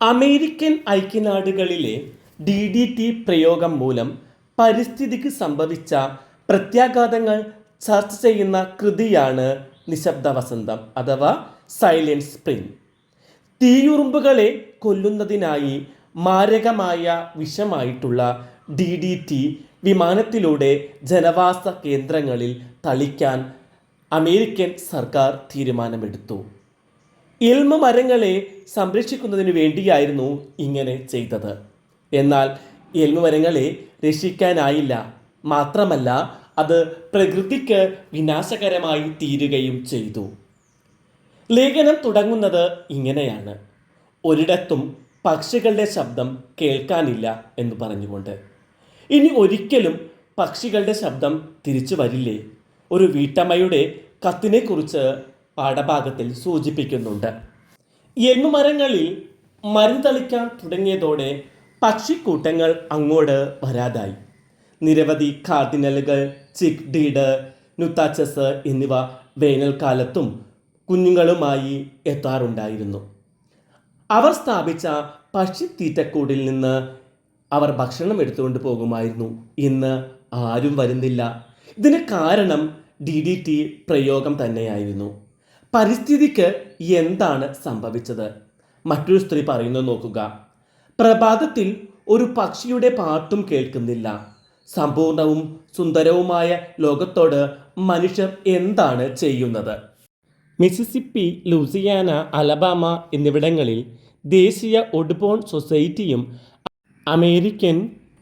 American ഐക്യനാടുകളിലെ D D T പ്രയോഗം മൂലം പരിസ്ഥിതിക്ക് സംഭവിച്ച പ്രത്യാഘാതങ്ങൾ ചർച്ച ചെയ്യുന്ന കൃതിയാണ് നിശബ്ദ വസന്തം അഥവാ സൈലൻസ് സ്പ്രിംഗ് തീയുറുമ്പുകളെ കൊല്ലുന്നതിനായി മാരകമായ വിഷമായിട്ടുള്ള ഡി ഡി ടി വിമാനത്തിലൂടെ ജനവാസ കേന്ദ്രങ്ങളിൽ തളിക്കാൻ അമേരിക്കൻ സർക്കാർ തീരുമാനമെടുത്തു. ഇൽമ മരങ്ങളെ സംരക്ഷിക്കുന്നതിന് വേണ്ടിയായിരുന്നു ഇങ്ങനെ ചെയ്തത്. എന്നാൽ ഇൽമ മരങ്ങളെ രക്ഷിക്കാനായില്ല. മാത്രമല്ല അത് പ്രകൃതിക്ക് വിനാശകരമായി തീരുകയും ചെയ്തു. ലേഖനം തുടങ്ങുന്നത് ഇങ്ങനെയാണ്. ഒരിടത്തും പക്ഷികളുടെ ശബ്ദം കേൾക്കാനില്ല എന്ന് പറഞ്ഞുകൊണ്ട്. ഇനി ഒരിക്കലും പക്ഷികളുടെ ശബ്ദം തിരിച്ചു വരില്ലേ? ഒരു വീട്ടമ്മയുടെ കത്തിനെക്കുറിച്ച് പാഠഭാഗത്തിൽ സൂചിപ്പിക്കുന്നുണ്ട്. എണ്ണുമരങ്ങളിൽ മരം തളിക്കാൻ തുടങ്ങിയതോടെ പക്ഷിക്കൂട്ടങ്ങൾ അങ്ങോട്ട് വരാതായി. നിരവധി കാർഡിനലുകൾ ചിക് ഡീഡ് നുത്താച്ചസ് എന്നിവ വേനൽക്കാലത്തും കുഞ്ഞുങ്ങളുമായി എത്താറുണ്ടായിരുന്നു. അവർ സ്ഥാപിച്ച പക്ഷിത്തീറ്റക്കൂടിൽ നിന്ന് അവർ ഭക്ഷണം എടുത്തുകൊണ്ട് പോകുമായിരുന്നു. ഇന്ന് ആരും വരുന്നില്ല. ഇതിന് കാരണം ഡി ഡി ടി പ്രയോഗം തന്നെയായിരുന്നു. പരിസ്ഥിതിക്ക് എന്താണ് സംഭവിച്ചത്? മറ്റൊരു സ്ത്രീ പറയുന്നത് നോക്കുക. പ്രഭാതത്തിൽ ഒരു പക്ഷിയുടെ പാട്ടും കേൾക്കുന്നില്ല. സമ്പൂർണവും സുന്ദരവുമായ ലോകത്തോട് മനുഷ്യർ എന്താണ് ചെയ്യുന്നത്? മിസിസിപ്പി ലൂസിയാന അലബാമ എന്നിവിടങ്ങളിൽ ദേശീയ ഒഡ്ബോൺ സൊസൈറ്റിയും അമേരിക്കൻ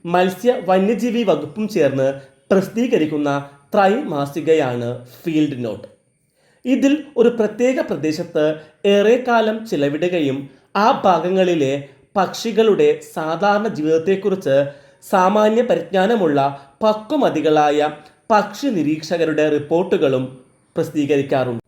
മത്സ്യ വന്യജീവി വകുപ്പും ചേർന്ന് പ്രസിദ്ധീകരിക്കുന്ന ത്രൈമാസികയാണ് ഫീൽഡ് നോട്ട്. ഇതിൽ ഒരു പ്രത്യേക പ്രദേശത്ത് ഏറെക്കാലം ചിലവിടുകയും ആ ഭാഗങ്ങളിലെ പക്ഷികളുടെ സാധാരണ ജീവിതത്തെക്കുറിച്ച് സാമാന്യ പരിജ്ഞാനമുള്ള പക്വമതികളായ പക്ഷി നിരീക്ഷകരുടെ റിപ്പോർട്ടുകളും പ്രസിദ്ധീകരിക്കാറുണ്ട്.